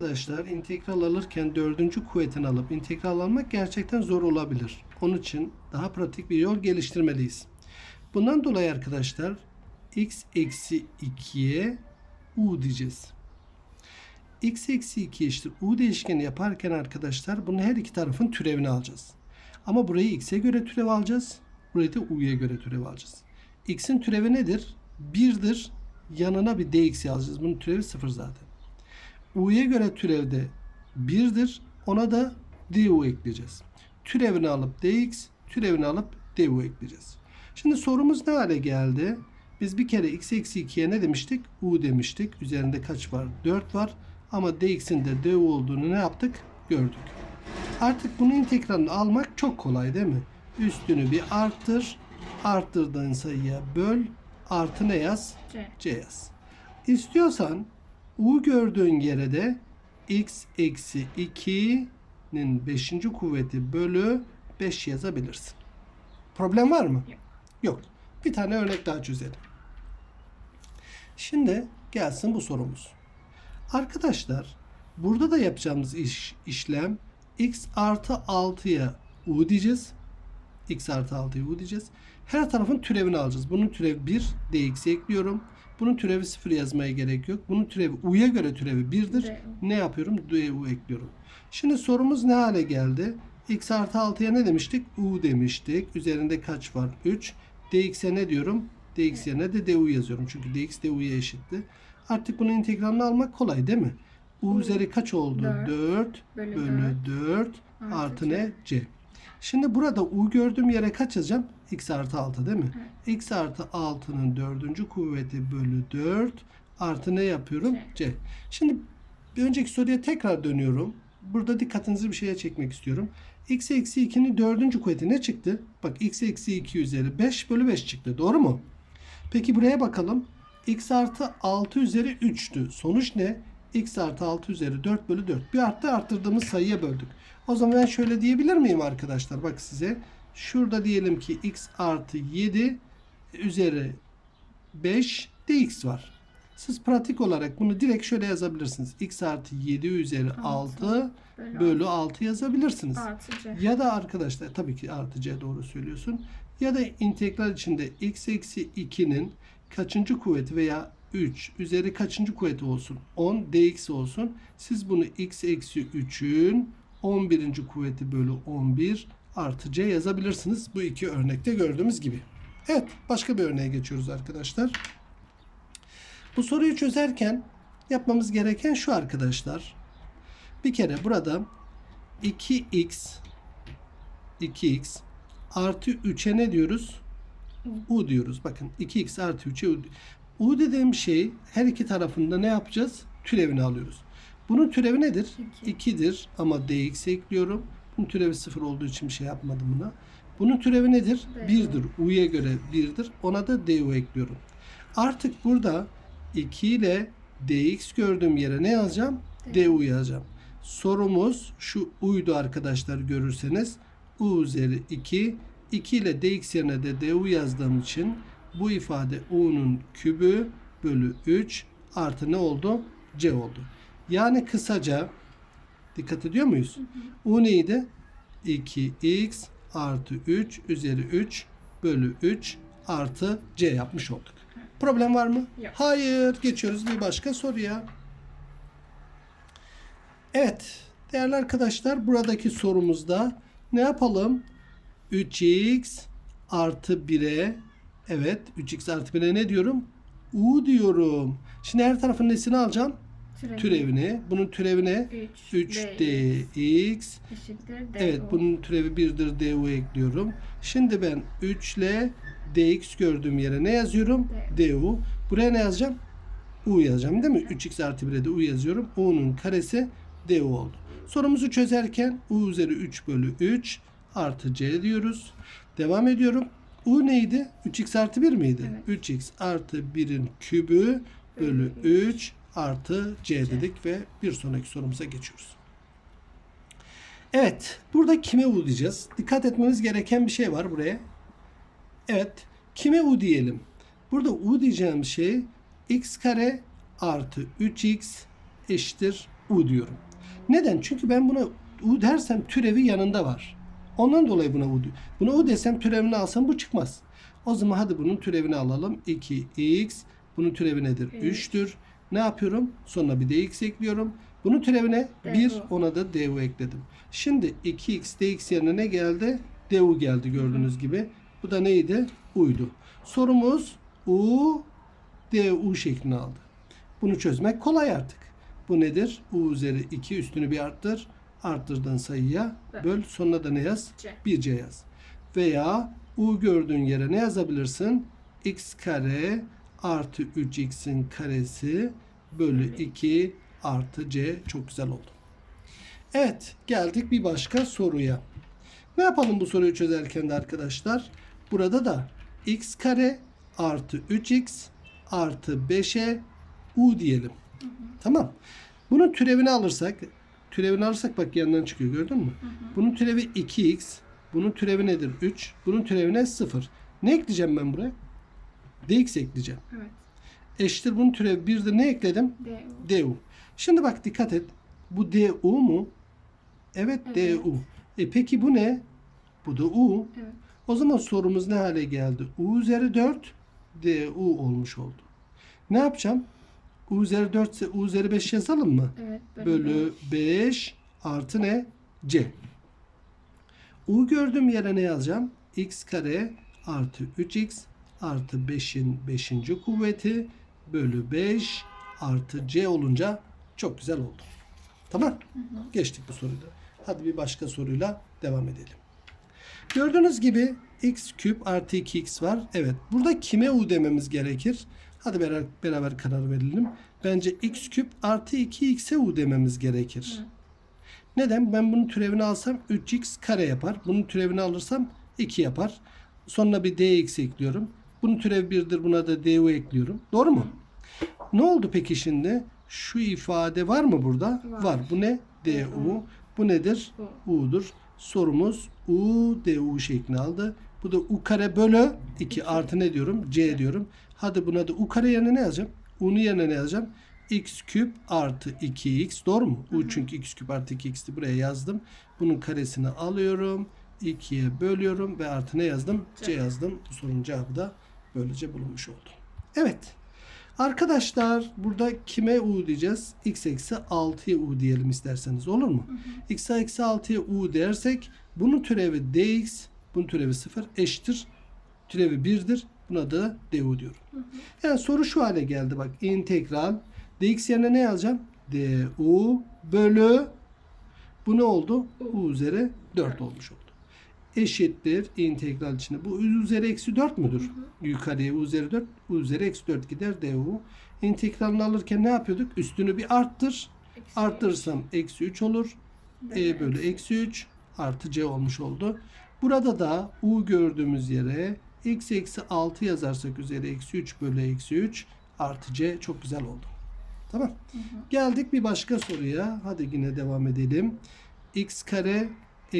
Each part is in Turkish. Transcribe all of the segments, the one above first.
Arkadaşlar integral alırken dördüncü kuvvetini alıp integral almak gerçekten zor olabilir. Onun için daha pratik bir yol geliştirmeliyiz. Bundan dolayı arkadaşlar x eksi 2'ye u diyeceğiz. x eksi 2 eşittir u değişkeni yaparken arkadaşlar bunun her iki tarafın türevini alacağız. Ama burayı x'e göre türev alacağız. Burayı da u'ya göre türev alacağız. x'in türevi nedir? 1'dir. Yanına bir dx yazacağız. Bunun türevi 0 zaten. U'ya göre türevde 1'dir. Ona da du ekleyeceğiz. Türevini alıp dx, türevini alıp du ekleyeceğiz. Şimdi sorumuz ne hale geldi? Biz bir kere x eksi 2'ye ne demiştik? u demiştik. Üzerinde kaç var? 4 var. Ama dx'in de du olduğunu ne yaptık? Gördük. Artık bunun integralini almak çok kolay değil mi? Üstünü bir arttır. Arttırdığın sayıya böl. Artı ne yaz? C. C yaz. İstiyorsan U gördüğün yere de x eksi 2'nin 5. kuvveti bölü 5 yazabilirsin. Problem var mı? Yok. Yok. Bir tane örnek daha çözelim. Şimdi gelsin bu sorumuz. Arkadaşlar burada da yapacağımız iş, işlem x artı 6'ya u diyeceğiz. x artı 6'ya u diyeceğiz. Her tarafın türevini alacağız. Bunun türevi 1 dx ekliyorum. Bunun türevi 0 yazmaya gerek yok. Bunun türevi u'ya göre türevi 1'dir. Du. Ne yapıyorum? du ekliyorum. Şimdi sorumuz ne hale geldi? x artı 6'ya ne demiştik? u demiştik. Üzerinde kaç var? 3. dx'e ne diyorum? dx yerine de du yazıyorum. Çünkü dx du'ya eşitti. Artık bunun integralini almak kolay değil mi? u U üzeri kaç oldu? dört 4 Bölü, bölü 4 Artı artı ne? C. Şimdi burada u gördüğüm yere kaç yazacağım? X artı 6 değil mi? x artı 6'nın dördüncü kuvveti bölü 4 artı ne yapıyorum? C. C. Şimdi bir önceki soruya tekrar dönüyorum. Burada dikkatinizi bir şeye çekmek istiyorum. x eksi 2'nin dördüncü kuvveti ne çıktı? Bak x eksi 2 üzeri 5 bölü 5 çıktı. Doğru mu? Peki buraya bakalım. x artı 6 üzeri 3'tü. Sonuç ne? x artı 6 üzeri 4 bölü 4. Bir arttı arttırdığımız sayıya böldük. O zaman ben şöyle diyebilir miyim arkadaşlar? Bak size. Şurada diyelim ki x artı 7 üzeri 5 dx var. Siz pratik olarak bunu direkt şöyle yazabilirsiniz. x artı 7 üzeri 6 Altı Bölü, bölü 6 yazabilirsiniz. Artı C. Ya da arkadaşlar tabii ki artı c doğru söylüyorsun. Ya da integral içinde x eksi 2'nin kaçıncı kuvveti veya 3 üzeri kaçıncı kuvveti olsun? 10 dx olsun. Siz bunu x eksi 3'ün 11. kuvveti bölü 11 artı c yazabilirsiniz. Bu iki örnekte gördüğümüz gibi. Evet başka bir örneğe geçiyoruz arkadaşlar. Bu soruyu çözerken yapmamız gereken şu arkadaşlar. Bir kere burada 2x 2x artı 3'e ne diyoruz? U diyoruz. Bakın 2x artı 3'e U. U dediğim şey her iki tarafında ne yapacağız? Türevini alıyoruz. Bunun türevi nedir? İki. 2'dir ama dx ekliyorum. Bunun türevi 0 olduğu için bir şey yapmadım buna. Bunun türevi nedir? Du. 1'dir. U'ya göre 1'dir. Ona da du ekliyorum. Artık burada 2 ile dx gördüğüm yere ne yazacağım? Du. du yazacağım. Sorumuz şu uydu arkadaşlar görürseniz. u üzeri 2. 2 ile dx yerine de du yazdığım için bu ifade u'nun kübü bölü 3 artı ne oldu? c oldu. Yani kısaca dikkat ediyor muyuz? u neydi? 2x artı 3 üzeri 3 bölü 3 artı c yapmış olduk. Problem var mı? Yok. Hayır. Geçiyoruz bir başka soruya. Evet. Değerli arkadaşlar buradaki sorumuzda ne yapalım? 3x artı 1'e evet 3x artı 1'e ne diyorum? u diyorum. Şimdi her tarafın nesini alacağım? Türevi. Türevini. Bunun türevine 3 3dx eşittir D. Evet bunun türevi 1'dir du ekliyorum. Şimdi ben 3 ile dx gördüğüm yere ne yazıyorum? du. Buraya ne yazacağım? u yazacağım değil mi? 3x artı 1'e de u yazıyorum. u'nun karesi du oldu. Sorumuzu çözerken u üzeri 3 bölü 3 artı c diyoruz. Devam ediyorum. u neydi? 3x artı 1 miydi? Evet. 3x artı 1'in kübü bölü 3 artı c dedik ve bir sonraki sorumuza geçiyoruz. Evet. Burada kime u diyeceğiz? Dikkat etmemiz gereken bir şey var buraya. Evet. Kime u diyelim? Burada u diyeceğim şey x kare artı 3x eşittir u diyorum. Neden? Çünkü ben buna u dersem türevi yanında var. Ondan dolayı buna u diyorum. Buna u desem türevini alsam bu çıkmaz. O zaman hadi bunun türevini alalım. 2x bunun türevi nedir? Evet. 3'tür. Ne yapıyorum? Sonra bir dx ekliyorum. Bunun türevine Du. 1 ona da du ekledim. Şimdi 2x dx yerine ne geldi? du geldi gördüğünüz gibi. Bu da neydi? u'ydu. Sorumuz u du şeklini aldı. Bunu çözmek kolay artık. Bu nedir? u üzeri 2 üstünü bir arttır. Arttırdığın sayıya böl. Sonuna da ne yaz? C. 1c yaz. Veya u gördüğün yere ne yazabilirsin? x kare artı 3x'in karesi bölü 2 artı c. Çok güzel oldu. Evet geldik bir başka soruya. Ne yapalım bu soruyu çözerken de arkadaşlar? Burada da x kare artı 3x artı 5'e u diyelim. Tamam. Bunun türevini alırsak türevini alırsak bak yandan çıkıyor gördün mü? Bunun türevi 2x. Bunun türevi nedir? 3. Bunun türevine 0. Ne ekleyeceğim ben buraya? Dx ekleyeceğim. Evet. Eşittir bunun türevi 1'dir. Ne ekledim? Du. du. Şimdi bak dikkat et. Bu du mu? Evet, Evet. du. E peki bu ne? Bu da u. Evet. O zaman sorumuz ne hale geldi? u üzeri 4 du olmuş oldu. Ne yapacağım? u üzeri 4 ise u üzeri 5 yazalım mı? Evet. Bölü 5 artı ne? c. u gördüğüm yere ne yazacağım? x kare artı 3x artı 5'in 5. kuvveti bölü 5 artı c olunca çok güzel oldu. Tamam. Geçtik bu soruyu da. Hadi bir başka soruyla devam edelim. Gördüğünüz gibi x küp artı 2x var. Evet. Burada kime u dememiz gerekir? Hadi beraber, beraber karar verelim. Bence x küp artı 2x'e u dememiz gerekir. Neden? Ben bunun türevini alsam 3x kare yapar. Bunun türevini alırsam 2 yapar. Sonra bir dx ekliyorum. Bunun türevi 1'dir. Buna da du ekliyorum. Doğru mu? Ne oldu peki şimdi? Şu ifade var mı burada? Var. Var. Bu ne? du. Bu nedir? U'dur. Sorumuz u du şeklini aldı. Bu da u kare bölü 2 artı ne diyorum? c diyorum. Hadi buna da u kare yerine ne yazacağım? u'nun yerine ne yazacağım? x küp artı 2x doğru mu? u çünkü x küp artı 2x'ti. Buraya yazdım. Bunun karesini alıyorum. 2'ye bölüyorum ve artı ne yazdım? c C. yazdım. Bu sorunun cevabı da böylece bulunmuş oldu. Evet. Arkadaşlar burada kime u diyeceğiz? x eksi 6'ya u diyelim isterseniz olur mu? x eksi 6'ya u dersek bunun türevi dx, bunun türevi 0 eşittir. Türevi 1'dir. Buna da du diyorum. Yani soru şu hale geldi bak. integral dx yerine ne yazacağım? du bölü bu ne oldu? u üzeri 4 olmuş oldu. Eşittir integral içinde. Bu u üzeri eksi 4 müdür? Yukarıya u üzeri 4, u üzeri eksi 4 gider du. İntegralini alırken ne yapıyorduk? Üstünü bir arttır. Eksi Arttırırsam eksi 3 olur. E bölü eksi 3 artı c olmuş oldu. Burada da u gördüğümüz yere x eksi 6 yazarsak üzeri eksi 3 bölü eksi 3 artı c çok güzel oldu. Tamam. Geldik bir başka soruya. Hadi yine devam edelim. x kare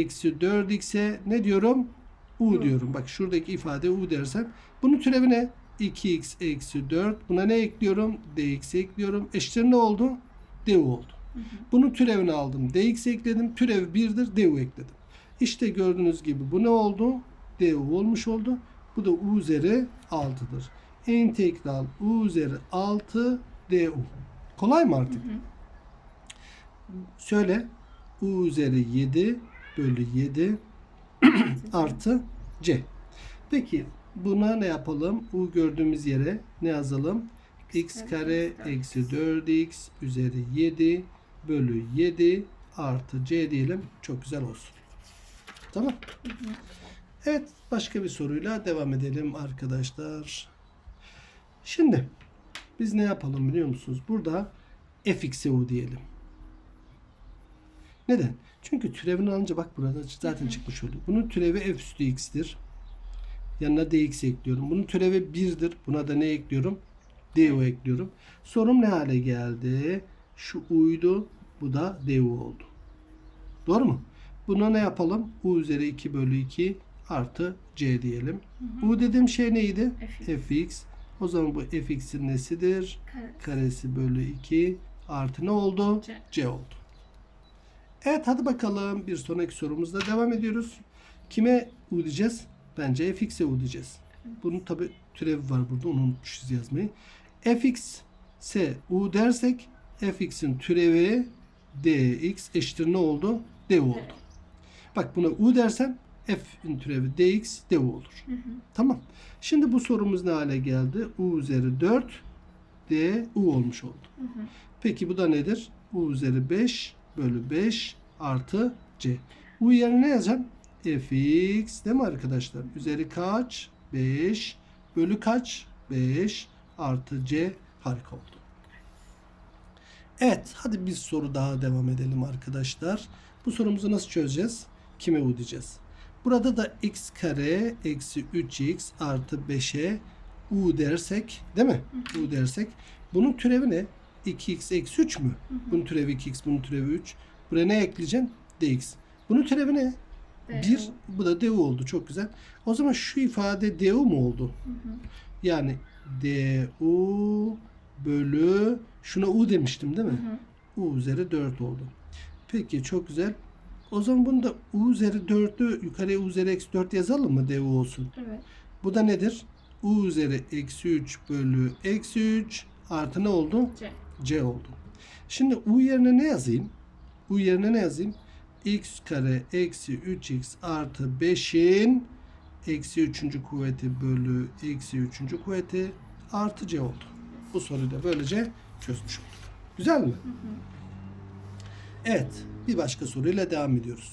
eksi 4x'e ne diyorum? u diyorum. Bak şuradaki ifade u dersem. Bunun türevi ne? 2x eksi 4. Buna ne ekliyorum? dx ekliyorum. Eşittir ne oldu? du oldu. Bunun türevini aldım. dx ekledim. Türev 1'dir. du ekledim. İşte gördüğünüz gibi bu ne oldu? du olmuş oldu. Bu da u üzeri 6'dır. İntegral u üzeri 6 du. Kolay mı artık? Söyle. u üzeri 7 bölü 7 artı c. Peki buna ne yapalım? u gördüğümüz yere ne yazalım? x kare eksi 4x üzeri 7 bölü 7 artı c diyelim. Çok güzel olsun. Tamam. Evet başka bir soruyla devam edelim arkadaşlar. Şimdi biz ne yapalım biliyor musunuz? Burada fx'e u diyelim. Neden? Çünkü türevini alınca bak burada zaten çıkmış oldu. Bunun türevi f üstü x'tir. Yanına dx ekliyorum. Bunun türevi 1'dir. Buna da ne ekliyorum? du ekliyorum. Sorum ne hale geldi? Şu u'ydu. Bu da du oldu. Doğru mu? Buna ne yapalım? u üzeri 2 bölü 2 artı c diyelim. u dediğim şey neydi? Fx. fx. O zaman bu fx'in nesidir? Kare. Karesi bölü 2 artı ne oldu? C. C oldu. Evet hadi bakalım bir sonraki sorumuzla devam ediyoruz. Kime U diyeceğiz? Bence fx'e U diyeceğiz. Bunun tabi türevi var burada onu unutmuşuz yazmayı. fx ise U dersek fx'in türevi dx eşittir ne oldu? du oldu. Bak buna U dersem f'in türevi dx du olur. Tamam. Şimdi bu sorumuz ne hale geldi? U üzeri 4 d u olmuş oldu. Peki bu da nedir? U üzeri 5 bölü 5 artı c. U yerine ne yazacağım? fx değil mi arkadaşlar? Üzeri kaç? 5 bölü kaç? 5 artı c harika oldu. Evet hadi bir soru daha devam edelim arkadaşlar. Bu sorumuzu nasıl çözeceğiz? Kime u diyeceğiz? Burada da x kare eksi 3x artı 5'e u dersek değil mi? u dersek bunun türevi ne? 2x eksi 3 mü? Bunun türevi 2x, bunun türevi 3. Buraya ne ekleyeceksin? dx. Bunun türevi ne? D, 1. U. Bu da du oldu. Çok güzel. O zaman şu ifade du mu oldu? Yani du bölü şuna u demiştim değil mi? u üzeri 4 oldu. Peki çok güzel. O zaman bunu da u üzeri 4'ü yukarıya u üzeri eksi 4 yazalım mı du olsun? Evet. Bu da nedir? u üzeri eksi 3 bölü eksi 3 artı ne oldu? C. C oldu. Şimdi u yerine ne yazayım? u yerine ne yazayım? x kare eksi 3x artı 5'in eksi 3. kuvveti bölü eksi 3. kuvveti artı c oldu. Bu soruyu da böylece çözmüş olduk. Güzel mi? Evet. Bir başka soruyla devam ediyoruz.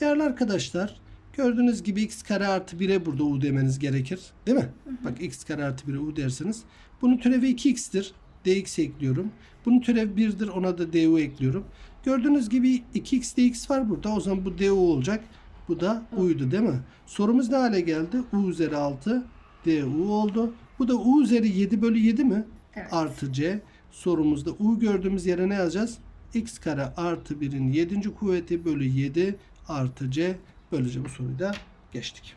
Değerli arkadaşlar gördüğünüz gibi x kare artı 1'e burada u demeniz gerekir. Değil mi? Bak x kare artı 1'e u derseniz. Bunun türevi 2x'tir. Dx ekliyorum. Bunun türevi 1'dir. Ona da du ekliyorum. Gördüğünüz gibi 2x dx var burada. O zaman bu du olacak. Bu da u'ydu değil mi? Sorumuz ne hale geldi? u üzeri 6 du oldu. Bu da u üzeri 7 bölü 7 mi? Evet. Artı c. Sorumuzda u gördüğümüz yere ne yazacağız? x kare artı 1'in 7. kuvveti bölü 7 artı c. Böylece bu soruyu da geçtik.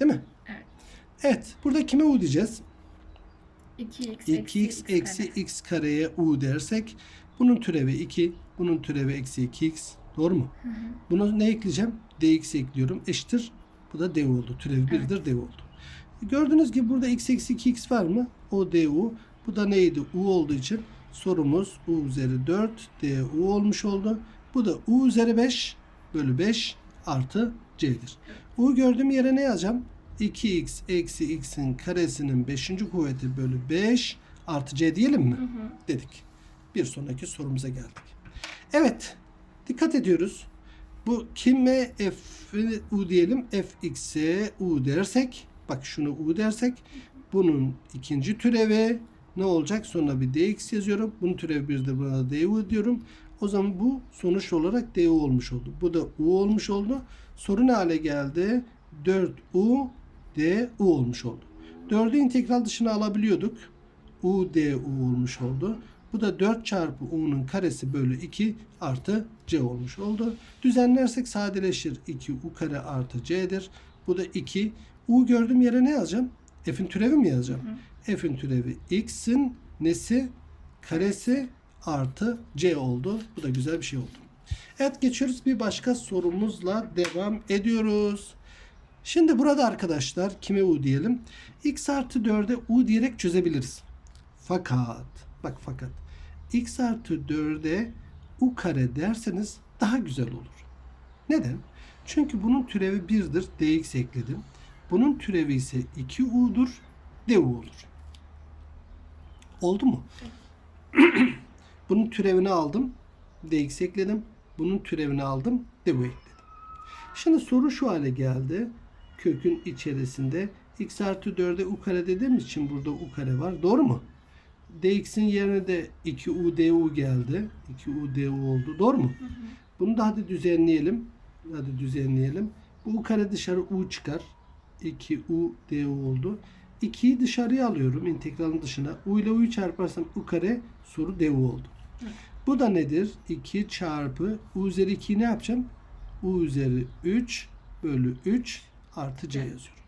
Değil mi? Evet. Evet. Burada kime u diyeceğiz? 2x, 2x eksi x kareye u dersek bunun türevi 2, bunun türevi eksi 2x. Doğru mu? Buna ne ekleyeceğim? dx ekliyorum. Eşittir. Bu da du oldu. Türevi 1'dir du oldu. Gördüğünüz gibi burada x eksi 2x var mı? O du. Bu da neydi? u olduğu için sorumuz u üzeri 4 du olmuş oldu. Bu da u üzeri 5 bölü 5 artı c'dir. u gördüğüm yere ne yazacağım? 2x eksi x'in karesinin 5. kuvveti bölü 5 artı c diyelim mi? Dedik. Bir sonraki sorumuza geldik. Evet. Dikkat ediyoruz. Bu kime f u diyelim fx'e u dersek bak şunu u dersek bunun ikinci türevi ne olacak? Sonra bir dx yazıyorum. Bunun türevi birdir. Buna da du diyorum. O zaman bu sonuç olarak du olmuş oldu. Bu da u olmuş oldu. Soru ne hale geldi? 4u du olmuş oldu. 4'ü integral dışına alabiliyorduk. u du olmuş oldu. Bu da 4 çarpı u'nun karesi bölü 2 artı c olmuş oldu. Düzenlersek sadeleşir. 2 u kare artı c'dir. Bu da 2. u gördüğüm yere ne yazacağım? f'in türevi mi yazacağım? f'in türevi x'in nesi? Karesi artı c oldu. Bu da güzel bir şey oldu. Evet geçiyoruz bir başka sorumuzla devam ediyoruz. Şimdi burada arkadaşlar kime u diyelim? x artı 4'e u diyerek çözebiliriz. Fakat bak fakat x artı 4'e u kare derseniz daha güzel olur. Neden? Çünkü bunun türevi 1'dir. dx ekledim. Bunun türevi ise 2u'dur. du olur. Oldu mu? bunun türevini aldım. dx ekledim. Bunun türevini aldım. du ekledim. Şimdi soru şu hale geldi. Kökün içerisinde x artı 4'e u kare dediğimiz için burada u kare var. Doğru mu? dx'in yerine de 2u du geldi. 2u du oldu. Doğru mu? Bunu da hadi düzenleyelim. Hadi düzenleyelim. Bu u kare dışarı u çıkar. 2u du oldu. 2'yi dışarıya alıyorum integralin dışına. u ile u'yu çarparsam u kare soru du oldu. Bu da nedir? 2 çarpı u üzeri 2'yi ne yapacağım? u üzeri 3 bölü 3 artı c yazıyorum.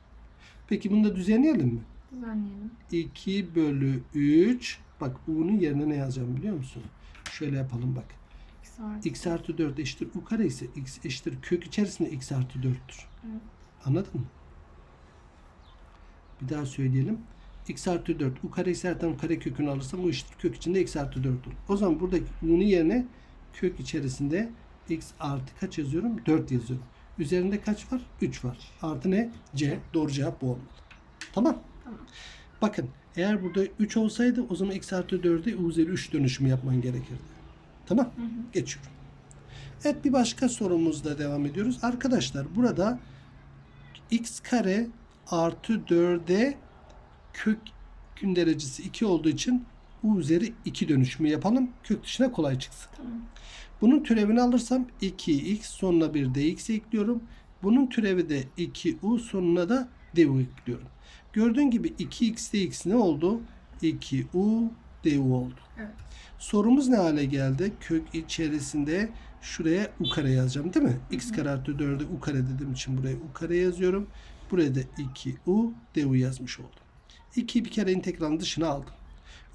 Peki bunu da düzenleyelim mi? Düzenleyelim. 2 bölü 3 bak u'nun yerine ne yazacağım biliyor musun? Şöyle yapalım bak. X artı. x artı 4 eşittir u kare ise x eşittir kök içerisinde x artı 4'tür. Evet. Anladın mı? Bir daha söyleyelim. x artı 4 u kare ise kare kökünü alırsam u eşittir kök içinde x artı 4 olur. O zaman buradaki u'nun yerine kök içerisinde x artı kaç yazıyorum? 4 yazıyorum. Üzerinde kaç var? 3 var. Artı ne? C. Doğru cevap bu olmalı. Tamam. Tamam. Bakın eğer burada 3 olsaydı o zaman x artı 4'e u üzeri 3 dönüşümü yapman gerekirdi. Tamam. Hı hı. Geçiyorum. Evet bir başka sorumuzda devam ediyoruz. Arkadaşlar burada x kare artı 4'e kök gün derecesi 2 olduğu için u üzeri 2 dönüşümü yapalım. Kök dışına kolay çıksın. Tamam. Bunun türevini alırsam 2x sonuna bir dx ekliyorum. Bunun türevi de 2u sonuna da du ekliyorum. Gördüğün gibi 2x dx ne oldu? 2u du oldu. Evet. Sorumuz ne hale geldi? Kök içerisinde şuraya u kare yazacağım değil mi? x kare artı 4'e u kare dediğim için buraya u kare yazıyorum. Buraya da 2u du yazmış oldum. 2'yi bir kere integralın dışına aldım.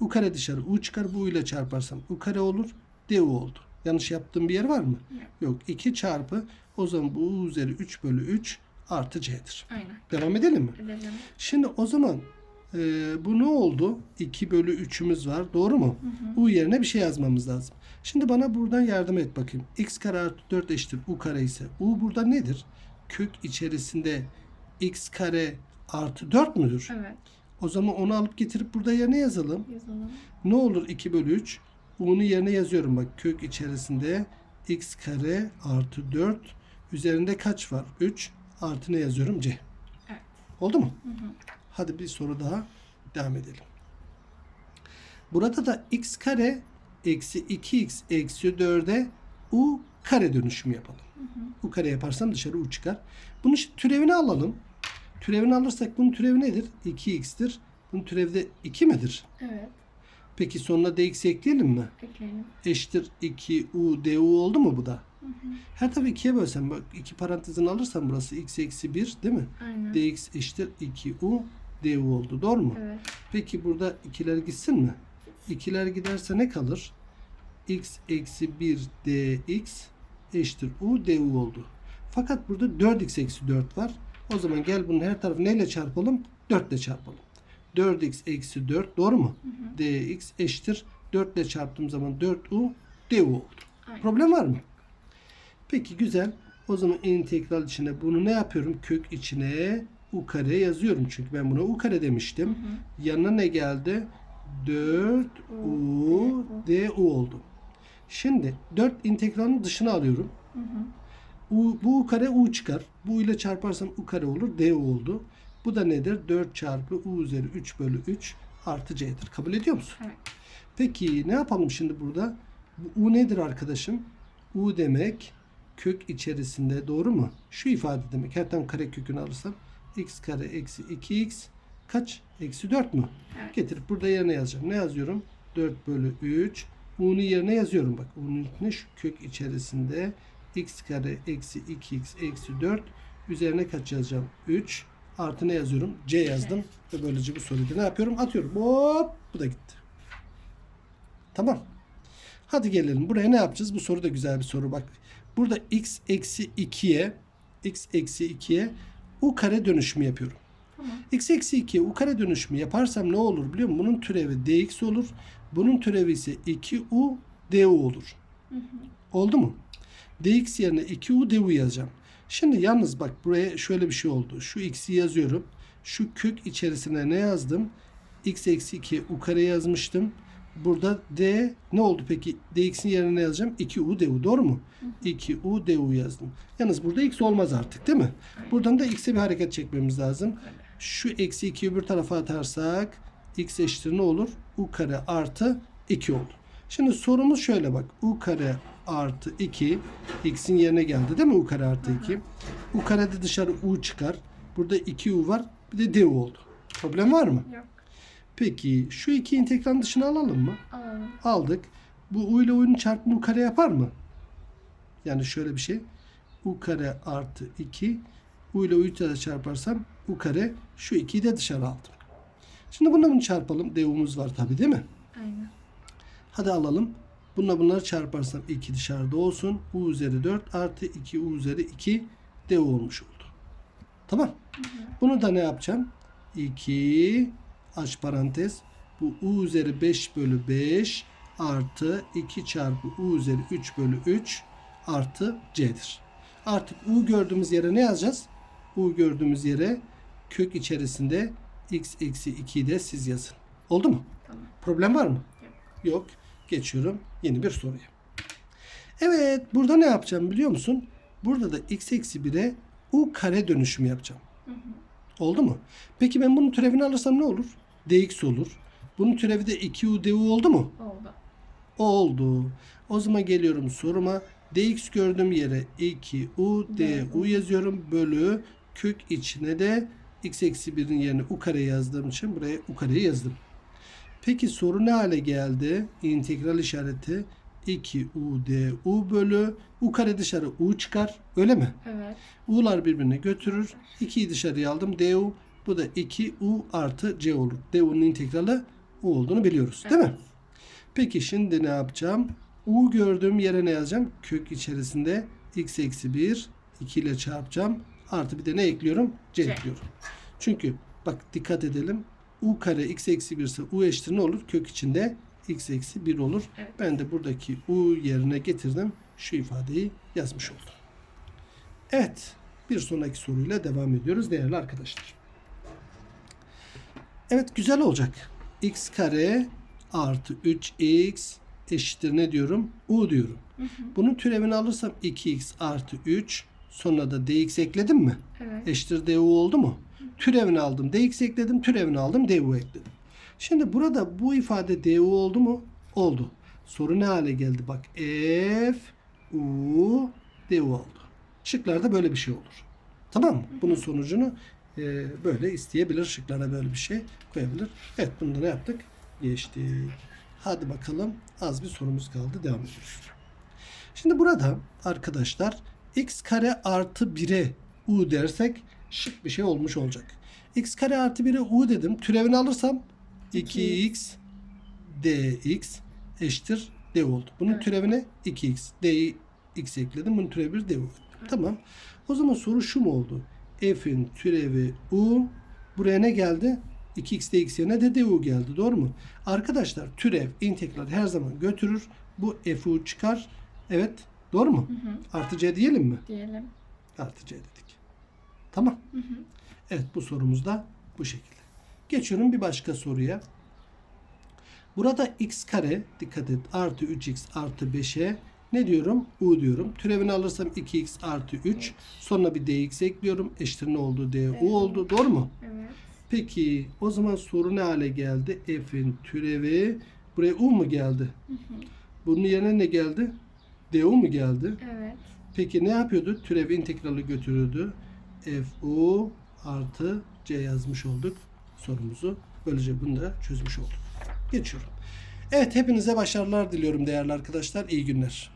u kare dışarı u çıkar. Bu u ile çarparsam u kare olur. du oldu. Yanlış yaptığım bir yer var mı? Yok. Yok. 2 çarpı o zaman bu u üzeri 3 bölü 3 artı c'dir. Aynen. Devam edelim mi? Edelim. Şimdi o zaman e, bu ne oldu? 2 bölü 3'ümüz var. Doğru mu? U yerine bir şey yazmamız lazım. Şimdi bana buradan yardım et bakayım. x kare artı 4 eşittir u kare ise u burada nedir? Kök içerisinde x kare artı 4 müdür? Evet. O zaman onu alıp getirip burada yerine yazalım. Yazalım. Ne olur 2 bölü 3? U'nun yerine yazıyorum bak. Kök içerisinde x kare artı 4 üzerinde kaç var? 3 artı ne yazıyorum? C. Evet. Oldu mu? Hı hı. Hadi bir soru daha devam edelim. Burada da x kare eksi 2x eksi 4'e u kare dönüşümü yapalım. u kare yaparsam dışarı u çıkar. Bunun türevini alalım. Türevini alırsak bunun türevi nedir? 2x'tir. Bunun türevi de 2 midir? Evet. Peki sonuna dx ekleyelim mi? Ekleyelim. Eşittir 2u du oldu mu bu da? Her tarafı 2'ye bölsem bak iki parantezini alırsam burası x eksi 1 değil mi? Aynen. dx eşittir 2u du oldu. Doğru mu? Evet. Peki burada ikiler gitsin mi? İkiler giderse ne kalır? x eksi 1 dx eşittir u du oldu. Fakat burada 4x eksi 4 var. O zaman gel bunun her tarafı neyle çarpalım? 4 ile çarpalım. 4x eksi 4 doğru mu? dx eşittir 4 ile çarptığım zaman 4u du oldu. Aynen. Problem var mı? Peki güzel. O zaman integral içine bunu ne yapıyorum? Kök içine u kare yazıyorum. Çünkü ben buna u kare demiştim. Yanına ne geldi? 4 u du oldu. Şimdi 4 integralın dışına alıyorum. Hı hı. U, bu u kare u çıkar. Bu ile çarparsam u kare olur. du oldu. Bu da nedir? 4 çarpı u üzeri 3 bölü 3 artı c'dir. Kabul ediyor musun? Evet. Peki ne yapalım şimdi burada? Bu U nedir arkadaşım? U demek kök içerisinde doğru mu? Şu ifade demek. Her tam kare kökünü alırsam x kare eksi 2x kaç? Eksi 4 mü? Evet. Getirip burada yerine yazacağım. Ne yazıyorum? 4 bölü 3. U'nun yerine yazıyorum bak. U'nun içine şu kök içerisinde x kare eksi 2x eksi 4 üzerine kaç yazacağım? 3 artı ne yazıyorum? C yazdım. Ve böylece bu soruyu da ne yapıyorum? Atıyorum. Hop! Bu da gitti. Tamam. Hadi gelelim. Buraya ne yapacağız? Bu soru da güzel bir soru. Bak. Burada x eksi 2'ye x eksi 2'ye u kare dönüşümü yapıyorum. Tamam. x eksi 2'ye u kare dönüşümü yaparsam ne olur biliyor musun? Bunun türevi dx olur. Bunun türevi ise 2u du olur. Oldu mu? dx yerine 2u du yazacağım. Şimdi yalnız bak buraya şöyle bir şey oldu. Şu x'i yazıyorum. Şu kök içerisine ne yazdım? x eksi 2 u kare yazmıştım. Burada d ne oldu peki? dx'in yerine ne yazacağım? 2u du doğru mu? 2u du yazdım. Yalnız burada x olmaz artık değil mi? Buradan da x'e bir hareket çekmemiz lazım. Şu eksi 2'yi bir tarafa atarsak x eşittir ne olur? u kare artı 2 oldu. Şimdi sorumuz şöyle bak. u kare artı 2 x'in yerine geldi değil mi u kare artı 2? u karede dışarı u çıkar. Burada 2u var. Bir de du oldu. Problem var mı? Yok. Peki şu iki integralin dışına alalım mı? Alalım. Aldık. Bu u ile u'nun çarpımı u kare yapar mı? Yani şöyle bir şey. u kare artı 2 u ile u'yu da çarparsam u kare şu 2'yi de dışarı aldım. Şimdi bunu bunu çarpalım. D'umuz var tabi değil mi? Aynen. Hadi alalım. Bununla bunları çarparsam 2 dışarıda olsun. U üzeri 4 artı 2 U üzeri 2 D olmuş oldu. Tamam. Bunu da ne yapacağım? 2 aç parantez. Bu U üzeri 5 bölü 5 artı 2 çarpı U üzeri 3 bölü 3 artı C'dir. Artık U gördüğümüz yere ne yazacağız? U gördüğümüz yere kök içerisinde x eksi 2'yi de siz yazın. Oldu mu? Tamam. Problem var mı? Yok. Geçiyorum yeni bir soruya. Evet burada ne yapacağım biliyor musun? Burada da x eksi 1'e u kare dönüşümü yapacağım. Oldu mu? Peki ben bunun türevini alırsam ne olur? dx olur. Bunun türevi de 2u du oldu mu? Oldu. Oldu. O zaman geliyorum soruma. dx gördüğüm yere 2u du yazıyorum. Bölü kök içine de x eksi 1'in yerine u kare yazdığım için buraya u kareyi yazdım. Peki soru ne hale geldi? İntegral işareti 2u du bölü u kare dışarı u çıkar. Öyle mi? Evet. U'lar birbirini götürür. 2'yi dışarıya aldım. du. Bu da 2u artı c olur. du'nun integrali u olduğunu biliyoruz. Değil mi? Peki şimdi ne yapacağım? U gördüğüm yere ne yazacağım? Kök içerisinde x eksi 1 2 ile çarpacağım. Artı bir de ne ekliyorum? C, C. ekliyorum. Çünkü bak dikkat edelim. U kare x eksi 1 ise u eşittir ne olur? Kök içinde x eksi 1 olur. Evet. Ben de buradaki u yerine getirdim. Şu ifadeyi yazmış oldum. Evet. Bir sonraki soruyla devam ediyoruz değerli arkadaşlar. Evet güzel olacak. x kare artı 3x eşittir ne diyorum? u diyorum. Bunun türevini alırsam 2x artı 3 sonra da dx ekledim mi? Evet. Eşittir du oldu mu? Türevini aldım. dx ekledim. Türevini aldım. du ekledim. Şimdi burada bu ifade du oldu mu? Oldu. Soru ne hale geldi? Bak f u du oldu. Şıklarda böyle bir şey olur. Tamam mı? Bunun sonucunu e, böyle isteyebilir. Şıklara böyle bir şey koyabilir. Evet bunu da ne yaptık? Geçtik. Hadi bakalım. Az bir sorumuz kaldı. Devam ediyoruz. Şimdi burada arkadaşlar x kare artı 1'e u dersek şık bir şey olmuş olacak. x kare artı 1'e u dedim. Türevini alırsam 2x dx eşittir d oldu. Bunun Evet. türevine 2x dx ekledim. Bunun türevi bir d oldu. Tamam. O zaman soru şu mu oldu? f'in türevi u buraya ne geldi? 2x dx yerine de du geldi. Doğru mu? Arkadaşlar türev, integral her zaman götürür. Bu fu çıkar. Evet. Doğru mu? Artı c diyelim mi? Diyelim. Artı c dedik. Tamam. Evet bu sorumuz da bu şekilde. Geçiyorum bir başka soruya. Burada x kare dikkat et artı 3x artı 5'e ne diyorum? U diyorum. Türevini alırsam 2x artı 3. Sonra bir dx ekliyorum. Eşittir ne oldu? du Evet. oldu. Doğru mu? Evet. Peki o zaman soru ne hale geldi? F'in türevi buraya u mu geldi? Bunun yerine ne geldi? du mu geldi? Evet. Peki ne yapıyordu? Türev integrali götürüyordu. Fu artı c yazmış olduk sorumuzu. Böylece bunu da çözmüş olduk. Geçiyorum. Evet hepinize başarılar diliyorum değerli arkadaşlar. İyi günler.